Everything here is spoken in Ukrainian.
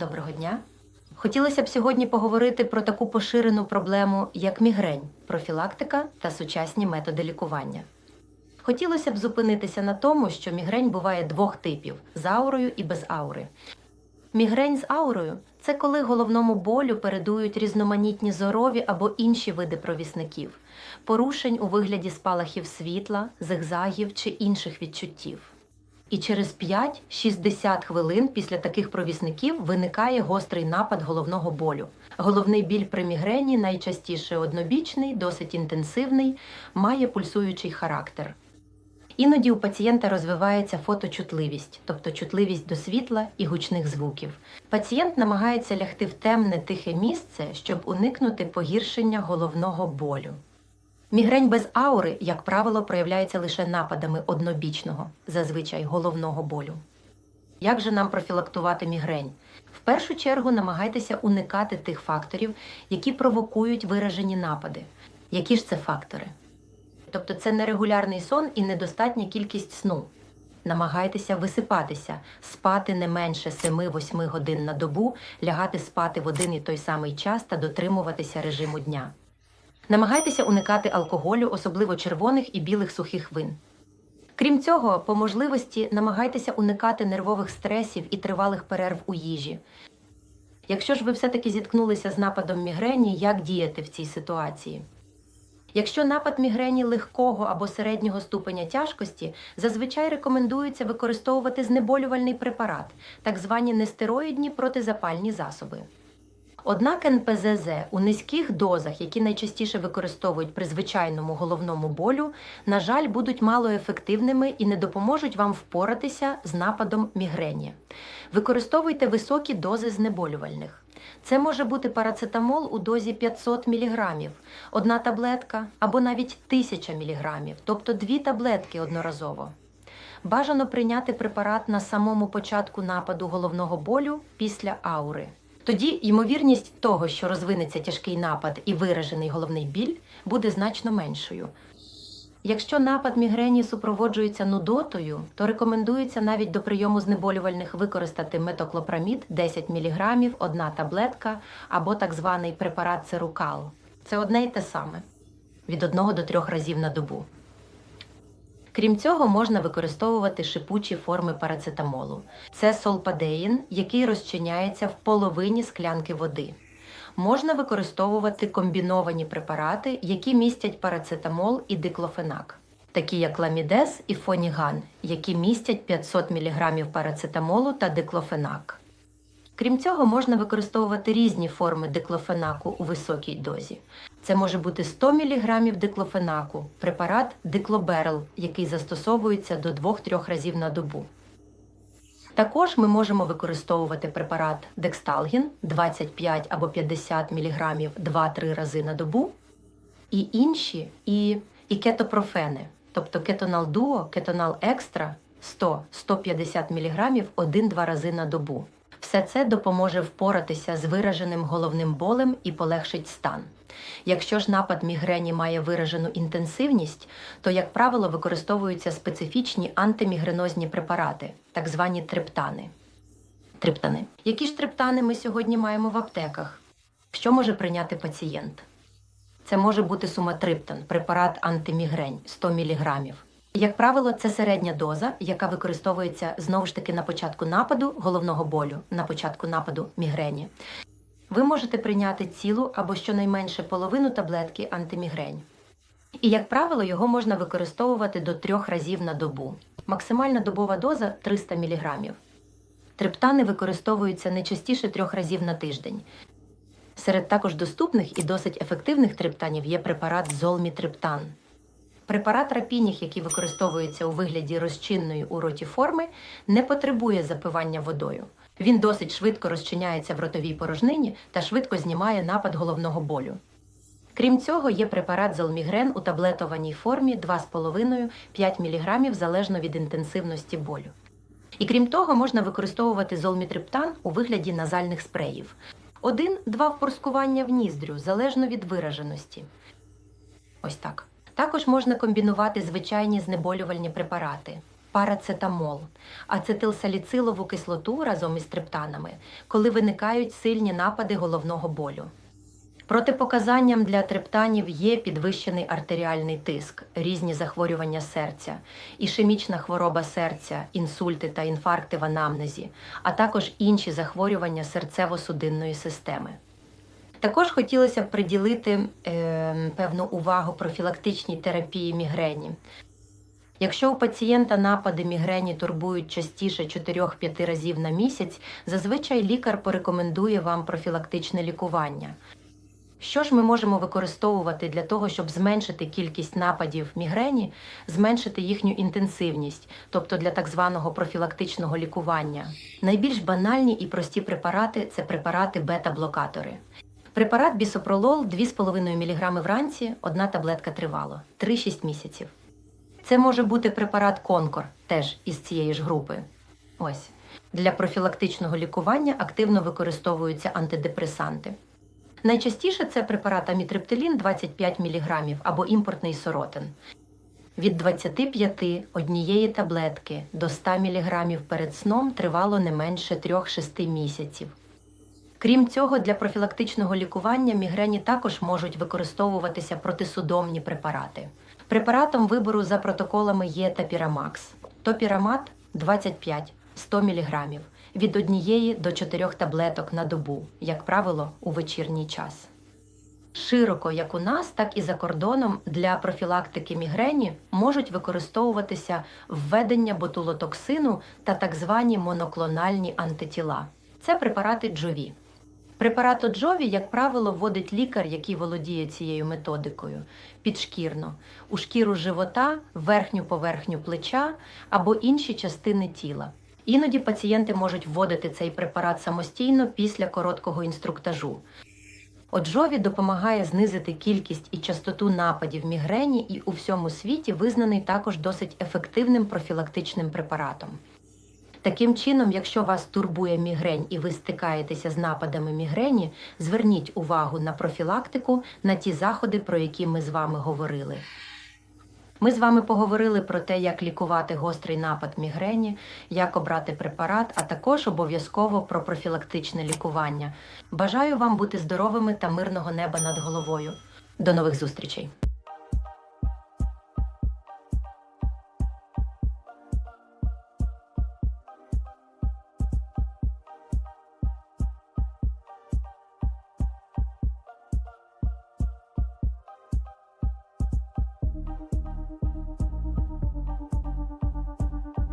Доброго дня. Хотілося б сьогодні поговорити про таку поширену проблему, як мігрень, профілактика та сучасні методи лікування. Хотілося б зупинитися на тому, що мігрень буває двох типів з аурою і без аури. Мігрень з аурою це коли головному болю передують різноманітні зорові або інші види провісників, порушень у вигляді спалахів світла, зигзагів чи інших відчуттів. І через 5-60 хвилин після таких провісників виникає гострий напад головного болю. Головний біль при мігрені найчастіше однобічний, досить інтенсивний, має пульсуючий характер. Іноді у пацієнта розвивається фоточутливість, тобто чутливість до світла і гучних звуків. Пацієнт намагається лягти в темне тихе місце, щоб уникнути погіршення головного болю. Мігрень без аури, як правило, проявляється лише нападами однобічного, зазвичай головного болю. Як же нам профілактувати мігрень? В першу чергу намагайтеся уникати тих факторів, які провокують виражені напади. Які ж це фактори? Тобто це нерегулярний сон і недостатня кількість сну. Намагайтеся висипатися, спати не менше 7-8 годин на добу, лягати спати в один і той самий час та дотримуватися режиму дня. Намагайтеся уникати алкоголю, особливо червоних і білих сухих вин. Крім цього, по можливості намагайтеся уникати нервових стресів і тривалих перерв у їжі. Якщо ж ви все-таки зіткнулися з нападом мігрені, як діяти в цій ситуації? Якщо напад мігрені легкого або середнього ступеня тяжкості, зазвичай рекомендується використовувати знеболювальний препарат, так звані нестероїдні протизапальні засоби. Однак НПЗЗ у низьких дозах, які найчастіше використовують при звичайному головному болю, на жаль, будуть малоефективними і не допоможуть вам впоратися з нападом мігрені. Використовуйте високі дози знеболювальних. Це може бути парацетамол у дозі 500 мг, одна таблетка або навіть 1000 мг, тобто дві таблетки одноразово. Бажано прийняти препарат на самому початку нападу головного болю після аури. Тоді ймовірність того, що розвинеться тяжкий напад і виражений головний біль, буде значно меншою. Якщо напад мігрені супроводжується нудотою, то рекомендується навіть до прийому знеболювальних використати метоклопрамід 10 мг, одна таблетка або так званий препарат церукал. Це одне й те саме від 1 до 3 разів на добу. Крім цього, можна використовувати шипучі форми парацетамолу. Це солпадеїн, який розчиняється в половині склянки води. Можна використовувати комбіновані препарати, які містять парацетамол і диклофенак, такі як ламідес і фоніган, які містять 500 мг парацетамолу та диклофенак. Крім цього, можна використовувати різні форми диклофенаку у високій дозі. Це може бути 100 мг диклофенаку, препарат диклоберл, який застосовується до 2-3 разів на добу. Також ми можемо використовувати препарат Дексталгін 25 або 50 мг 2-3 рази на добу, і інші, і, і кетопрофени, тобто кетонал дуо, кетонал екстра 100-150 мг 1-2 рази на добу. Все це допоможе впоратися з вираженим головним болем і полегшить стан. Якщо ж напад мігрені має виражену інтенсивність, то, як правило, використовуються специфічні антимігренозні препарати, так звані триптани. Триптани. Які ж триптани ми сьогодні маємо в аптеках? Що може прийняти пацієнт? Це може бути суматриптан, препарат антимігрень 100 мг. Як правило, це середня доза, яка використовується знову ж таки на початку нападу головного болю, на початку нападу мігрені. Ви можете прийняти цілу або щонайменше половину таблетки антимігрень. І, як правило, його можна використовувати до трьох разів на добу. Максимальна добова доза 300 мг. Триптани використовуються не частіше трьох разів на тиждень. Серед також доступних і досить ефективних триптанів є препарат золмітриптан. Препарат рапініх, який використовується у вигляді розчинної у роті форми, не потребує запивання водою. Він досить швидко розчиняється в ротовій порожнині та швидко знімає напад головного болю. Крім цього, є препарат золмігрен у таблетованій формі 2,5-5 мг залежно від інтенсивності болю. І крім того, можна використовувати золмітриптан у вигляді назальних спреїв. Один-два впорскування в ніздрю залежно від вираженості. Ось так. Також можна комбінувати звичайні знеболювальні препарати. Парацетамол, ацетилсаліцилову кислоту разом із триптанами, коли виникають сильні напади головного болю. Протипоказанням для триптанів є підвищений артеріальний тиск, різні захворювання серця, ішемічна хвороба серця, інсульти та інфаркти в анамнезі, а також інші захворювання серцево-судинної системи. Також хотілося б приділити е, певну увагу профілактичній терапії мігрені. Якщо у пацієнта напади мігрені турбують частіше 4-5 разів на місяць, зазвичай лікар порекомендує вам профілактичне лікування. Що ж ми можемо використовувати для того, щоб зменшити кількість нападів мігрені, зменшити їхню інтенсивність, тобто для так званого профілактичного лікування? Найбільш банальні і прості препарати це препарати бета-блокатори. Препарат бісопролол 2,5 мг вранці, одна таблетка тривало 3-6 місяців. Це може бути препарат Конкор, теж із цієї ж групи. Ось для профілактичного лікування активно використовуються антидепресанти. Найчастіше це препарат амітриптилін 25 мг або імпортний соротин. Від 25 однієї таблетки до 100 мг перед сном тривало не менше 3-6 місяців. Крім цього, для профілактичного лікування мігрені також можуть використовуватися протисудомні препарати. Препаратом вибору за протоколами є тапірамакс. Топірамат 25 100 мг від однієї до 4 таблеток на добу, як правило, у вечірній час. Широко як у нас, так і за кордоном для профілактики мігрені можуть використовуватися введення ботулотоксину та так звані моноклональні антитіла. Це препарати джові. Препарат Оджові, як правило, вводить лікар, який володіє цією методикою, підшкірно, у шкіру живота, верхню поверхню плеча або інші частини тіла. Іноді пацієнти можуть вводити цей препарат самостійно після короткого інструктажу. Оджові допомагає знизити кількість і частоту нападів мігрені і у всьому світі визнаний також досить ефективним профілактичним препаратом. Таким чином, якщо вас турбує мігрень і ви стикаєтеся з нападами мігрені, зверніть увагу на профілактику, на ті заходи, про які ми з вами говорили. Ми з вами поговорили про те, як лікувати гострий напад мігрені, як обрати препарат, а також обов'язково про профілактичне лікування. Бажаю вам бути здоровими та мирного неба над головою. До нових зустрічей!